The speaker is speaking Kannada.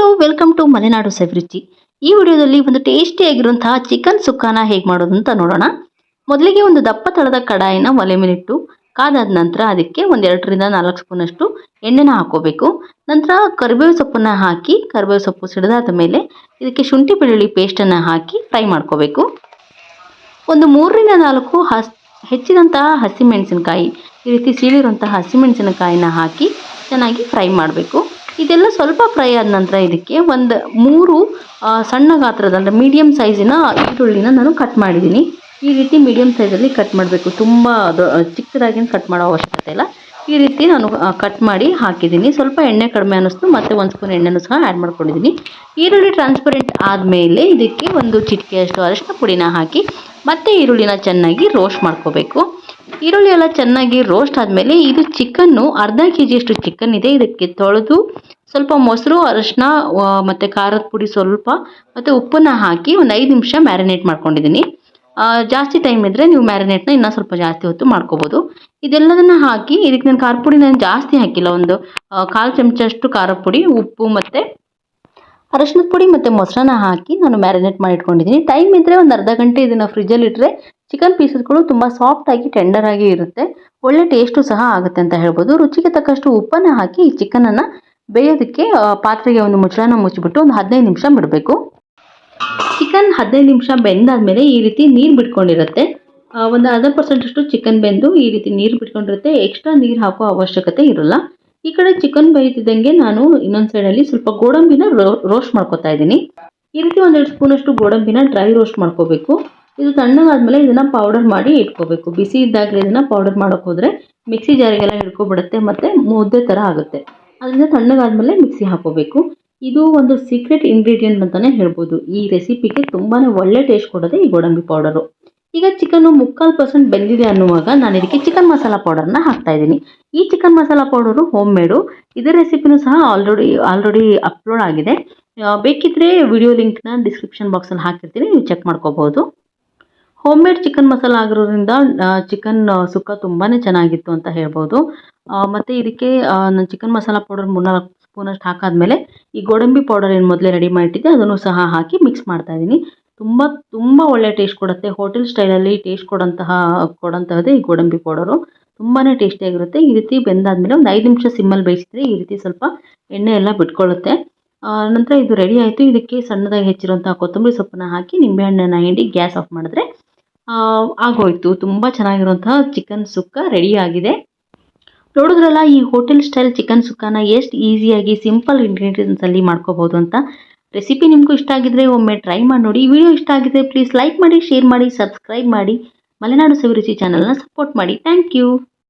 Hello welcome to Malenadu Saviruchi ಈ ವಿಡಿಯೋದಲ್ಲಿ ಒಂದು ಟೇಸ್ಟಿಯಾಗಿರುವಂತಹ ಚಿಕನ್ ಸುಕ್ಕಾನ ಹೇಗೆ ಮಾಡೋದು ಅಂತ ನೋಡೋಣ. ಮೊದಲಿಗೆ ಒಂದು ದಪ್ಪ ತಳದ ಕಡಾಯಿನ ಒಲೆ ಮೇಲಿಟ್ಟು, ಕಾದಾದ ನಂತರ ಅದಕ್ಕೆ ಒಂದು ಎರಡರಿಂದ ನಾಲ್ಕು ಸ್ಪೂನಷ್ಟು ಎಣ್ಣೆನ ಹಾಕೋಬೇಕು. ನಂತರ ಕರಿಬೇವು ಸೊಪ್ಪನ್ನು ಹಾಕಿ, ಕರಿಬೇವು ಸೊಪ್ಪು ಸಿಡಿದಾದ ಮೇಲೆ ಇದಕ್ಕೆ ಶುಂಠಿ ಬೆಳ್ಳುಳ್ಳಿ ಪೇಸ್ಟನ್ನು ಹಾಕಿ ಫ್ರೈ ಮಾಡ್ಕೋಬೇಕು. ಒಂದು ಮೂರರಿಂದ ನಾಲ್ಕು ಹಸ್ ಹೆಚ್ಚಿದಂತಹ ಹಸಿಮೆಣಸಿನಕಾಯಿ, ಈ ರೀತಿ ಸೀಳಿರುವಂತಹ ಹಸಿಮೆಣಸಿನಕಾಯಿನ ಹಾಕಿ ಚೆನ್ನಾಗಿ ಫ್ರೈ ಮಾಡಬೇಕು. ಇದೆಲ್ಲ ಸ್ವಲ್ಪ ಫ್ರೈ ಆದ ನಂತರ ಇದಕ್ಕೆ ಒಂದು ಮೂರು ಸಣ್ಣ ಗಾತ್ರದ ಅಂದರೆ ಮೀಡಿಯಮ್ ಸೈಜಿನ ಈರುಳ್ಳಿನ ನಾನು ಕಟ್ ಮಾಡಿದ್ದೀನಿ. ಈ ರೀತಿ ಮೀಡಿಯಮ್ ಸೈಜಲ್ಲಿ ಕಟ್ ಮಾಡಬೇಕು. ತುಂಬ ಚಿಕ್ಕದಾಗಿ ಕಟ್ ಮಾಡೋ ಅವಶ್ಯಕತೆ ಇಲ್ಲ. ಈ ರೀತಿ ನಾನು ಕಟ್ ಮಾಡಿ ಹಾಕಿದ್ದೀನಿ. ಸ್ವಲ್ಪ ಎಣ್ಣೆ ಕಡಿಮೆ ಅನ್ನಿಸ್ತು. ಮತ್ತು ಒಂದು ಸ್ಪೂನ್ ಎಣ್ಣೆನೂ ಸಹ ಆ್ಯಡ್ ಮಾಡ್ಕೊಂಡಿದ್ದೀನಿ. ಈರುಳ್ಳಿ ಟ್ರಾನ್ಸ್ಪರೆಂಟ್ ಆದಮೇಲೆ ಇದಕ್ಕೆ ಒಂದು ಚಿಟಿಕೆಯಷ್ಟು ಅರಿಶಿನ ಪುಡಿನ ಹಾಕಿ, ಮತ್ತೆ ಈರುಳ್ಳಿನ ಚೆನ್ನಾಗಿ ರೋಸ್ಟ್ ಮಾಡ್ಕೋಬೇಕು. ಈರುಳ್ಳಿ ಎಲ್ಲ ಚೆನ್ನಾಗಿ ರೋಸ್ಟ್ ಆದಮೇಲೆ ಇದು ಚಿಕನ್ನು ಅರ್ಧ ಕೆ ಜಿಯಷ್ಟು ಚಿಕನ್ ಇದೆ. ಇದಕ್ಕೆ ತೊಳೆದು ಸ್ವಲ್ಪ ಮೊಸರು, ಅರಶಿನ ಮತ್ತು ಖಾರದ ಪುಡಿ ಸ್ವಲ್ಪ ಮತ್ತು ಉಪ್ಪನ್ನ ಹಾಕಿ ಒಂದು ಐದು ನಿಮಿಷ ಮ್ಯಾರಿನೇಟ್ ಮಾಡ್ಕೊಂಡಿದ್ದೀನಿ ಜಾಸ್ತಿ ಟೈಮ್ ಇದ್ದರೆ ನೀವು ಮ್ಯಾರಿನೇಟ್ನ ಇನ್ನೂ ಸ್ವಲ್ಪ ಜಾಸ್ತಿ ಹೊತ್ತು ಮಾಡ್ಕೋಬೋದು. ಇದೆಲ್ಲದನ್ನು ಹಾಕಿ ಇದಕ್ಕೆ ನಾನು ಖಾರ ಪುಡಿ ನಾನು ಜಾಸ್ತಿ ಹಾಕಿಲ್ಲ. ಒಂದು ಕಾಲು ಚಮಚಷ್ಟು ಖಾರ ಪುಡಿ, ಉಪ್ಪು ಮತ್ತು ಅರಶಿನದ ಪುಡಿ ಮತ್ತು ಮೊಸರನ್ನ ಹಾಕಿ ನಾನು ಮ್ಯಾರಿನೇಟ್ ಮಾಡಿ ಇಟ್ಕೊಂಡಿದ್ದೀನಿ ಟೈಮ್ ಇದ್ದರೆ ಒಂದು ಅರ್ಧ ಗಂಟೆ ಇದನ್ನು ಫ್ರಿಜ್ಜಲ್ಲಿ ಇಟ್ಟರೆ ಚಿಕನ್ ಪೀಸಸ್ಗಳು ತುಂಬ ಸಾಫ್ಟಾಗಿ ಆಗಿ ಇರುತ್ತೆ. ಒಳ್ಳೆ ಟೇಸ್ಟು ಸಹ ಆಗುತ್ತೆ ಅಂತ ಹೇಳ್ಬೋದು. ರುಚಿಗೆ ತಕ್ಕಷ್ಟು ಉಪ್ಪನ್ನು ಹಾಕಿ ಈ ಚಿಕನನ್ನು ಬೇಯೋದಕ್ಕೆ ಪಾತ್ರೆಗೆ ಒಂದು ಮುಚ್ಚಳನ ಮುಚ್ಚಿಬಿಟ್ಟು ಒಂದು ಹದಿನೈದು ನಿಮಿಷ ಬಿಡಬೇಕು. ಚಿಕನ್ ಹದಿನೈದು ನಿಮಿಷ ಬೆಂದಾದ್ಮೇಲೆ ಈ ರೀತಿ ನೀರು ಬಿಟ್ಕೊಂಡಿರುತ್ತೆ. ಒಂದು ಅರ್ಧ ಪರ್ಸೆಂಟಷ್ಟು ಚಿಕನ್ ಬೆಂದು ಈ ರೀತಿ ನೀರು ಬಿಟ್ಕೊಂಡಿರುತ್ತೆ. ಎಕ್ಸ್ಟ್ರಾ ನೀರು ಹಾಕೋ ಅವಶ್ಯಕತೆ ಇರೋಲ್ಲ. ಈ ಕಡೆ ಚಿಕನ್ ಬೇಯ್ತಿದ್ದಂಗೆ ನಾನು ಇನ್ನೊಂದು ಸೈಡಲ್ಲಿ ಸ್ವಲ್ಪ ಗೋಡಂಬಿನ ರೋಸ್ಟ್ ಮಾಡ್ಕೊತಾ ಇದ್ದೀನಿ. ಈ ರೀತಿ ಒಂದೆರಡು ಸ್ಪೂನಷ್ಟು ಗೋಡಂಬಿನ ಡ್ರೈ ರೋಸ್ಟ್ ಮಾಡ್ಕೋಬೇಕು. ಇದು ತಣ್ಣಗಾದ್ಮೇಲೆ ಇದನ್ನು ಪೌಡರ್ ಮಾಡಿ ಇಟ್ಕೋಬೇಕು. ಬಿಸಿ ಇದ್ದಾಗಲೇ ಇದನ್ನು ಪೌಡರ್ ಮಾಡೋಕೆ ಹೋದರೆ ಮಿಕ್ಸಿ ಜಾರಿಗೆಲ್ಲ ಹಿಡ್ಕೊಬಿಡುತ್ತೆ ಮತ್ತು ಮುದ್ದೆ ಥರ ಆಗುತ್ತೆ. ಅದರಿಂದ ತಣ್ಣಗಾದ್ಮೇಲೆ ಮಿಕ್ಸಿ ಹಾಕೋಬೇಕು. ಇದು ಒಂದು ಸೀಕ್ರೆಟ್ ಇಂಗ್ರೀಡಿಯೆಂಟ್ ಅಂತಲೇ ಹೇಳ್ಬೋದು. ಈ ರೆಸಿಪಿಗೆ ತುಂಬಾ ಒಳ್ಳೆ ಟೇಸ್ಟ್ ಕೊಡೋದೆ ಈ ಗೋಡಂಬಿ ಪೌಡರು ಈಗ ಚಿಕನ್ನು ಮುಕ್ಕಾಲು ಪರ್ಸೆಂಟ್ ಬೆಂದಿದೆ ಅನ್ನುವಾಗ ನಾನು ಇದಕ್ಕೆ ಚಿಕನ್ ಮಸಾಲ ಪೌಡರ್ನ ಹಾಕ್ತಾ ಇದ್ದೀನಿ. ಈ chicken masala powder home made ಇದರ ರೆಸಿಪಿನೂ ಸಹ ಆಲ್ರೆಡಿ ಆಲ್ರೆಡಿ ಅಪ್ಲೋಡ್ ಆಗಿದೆ. ಬೇಕಿದ್ರೆ ವಿಡಿಯೋ ಲಿಂಕ್ನ ಡಿಸ್ಕ್ರಿಪ್ಷನ್ ಬಾಕ್ಸಲ್ಲಿ ಹಾಕಿರ್ತೀನಿ. ನೀವು ಚೆಕ್ ಮಾಡ್ಕೋಬೋದು ಹೋಮ್ ಮೇಡ್ ಚಿಕನ್ ಮಸಾಲ ಆಗಿರೋದ್ರಿಂದ ಚಿಕನ್ ಸುಕ್ಕ ತುಂಬಾ ಚೆನ್ನಾಗಿತ್ತು ಅಂತ ಹೇಳ್ಬೋದು. ಮತ್ತು ಇದಕ್ಕೆ ನಾನು ಚಿಕನ್ ಮಸಾಲ ಪೌಡರ್ ಮೂರ್ನಾಲ್ಕು ಸ್ಪೂನಷ್ಟು ಹಾಕಾದ್ಮೇಲೆ, ಈ ಗೋಡಂಬಿ ಪೌಡರ್ ಏನು ಮೊದಲೇ ರೆಡಿ ಮಾಡಿಟ್ಟಿದ್ದೆ, ಅದನ್ನು ಸಹ ಹಾಕಿ ಮಿಕ್ಸ್ ಮಾಡ್ತಾ ಇದ್ದೀನಿ. ತುಂಬ ತುಂಬ ಒಳ್ಳೆ ಟೇಸ್ಟ್ ಕೊಡುತ್ತೆ. ಹೋಟೆಲ್ ಸ್ಟೈಲಲ್ಲಿ ಟೇಸ್ಟ್ ಕೊಡೋಂತಹ, ಕೊಡೋಂತಹದ್ದೇ ಈ ಗೋಡಂಬಿ ಪೌಡರು ತುಂಬಾ ಟೇಸ್ಟಿಯಾಗಿರುತ್ತೆ ಈ ರೀತಿ ಬೆಂದಾದಮೇಲೆ ಒಂದು ಐದು ನಿಮಿಷ ಸಿಮ್ಮಲ್ಲಿ ಬೇಯಿಸಿದ್ರೆ ಈ ರೀತಿ ಸ್ವಲ್ಪ ಎಣ್ಣೆ ಎಲ್ಲ ಬಿಟ್ಕೊಳ್ಳುತ್ತೆ. ನಂತರ ಇದು ರೆಡಿ ಆಯಿತು. ಇದಕ್ಕೆ ಸಣ್ಣದಾಗಿ ಹೆಚ್ಚಿರುವಂತಹ ಕೊತ್ತಂಬರಿ ಸೊಪ್ಪನ್ನ ಹಾಕಿ ನಿಂಬೆಹಣ್ಣನ್ನು ಹಿಂಡಿ ಗ್ಯಾಸ್ ಆಫ್ ಮಾಡಿದ್ರೆ ಆಗೋಯ್ತು. ತುಂಬ ಚೆನ್ನಾಗಿರುವಂತಹ ಚಿಕನ್ ಸುಕ್ಕ ರೆಡಿ ಆಗಿದೆ. ನೋಡಿದ್ರಲ್ಲ, ಈ ಹೋಟೆಲ್ ಸ್ಟೈಲ್ ಚಿಕನ್ ಸುಕ್ಕನ ಎಷ್ಟು ಈಸಿಯಾಗಿ ಸಿಂಪಲ್ ಇಂಗ್ರೀಡಿಯೆಂಟ್ಸಲ್ಲಿ ಮಾಡ್ಕೋಬೋದು ಅಂತ. ರೆಸಿಪಿ ನಿಮಗೂ ಇಷ್ಟ ಆಗಿದ್ರೆ ಒಮ್ಮೆ ಟ್ರೈ ಮಾಡಿ ನೋಡಿ. ವಿಡಿಯೋ ಇಷ್ಟ ಆಗಿದ್ರೆ ಪ್ಲೀಸ್ ಲೈಕ್ ಮಾಡಿ ಶೇರ್ ಮಾಡಿ ಸಬ್ಸ್ಕ್ರೈಬ್ ಮಾಡಿ. ಮಲೆನಾಡು ಸವಿರುಚಿ ಚಾನಲ್ನ ಸಪೋರ್ಟ್ ಮಾಡಿ. Thank you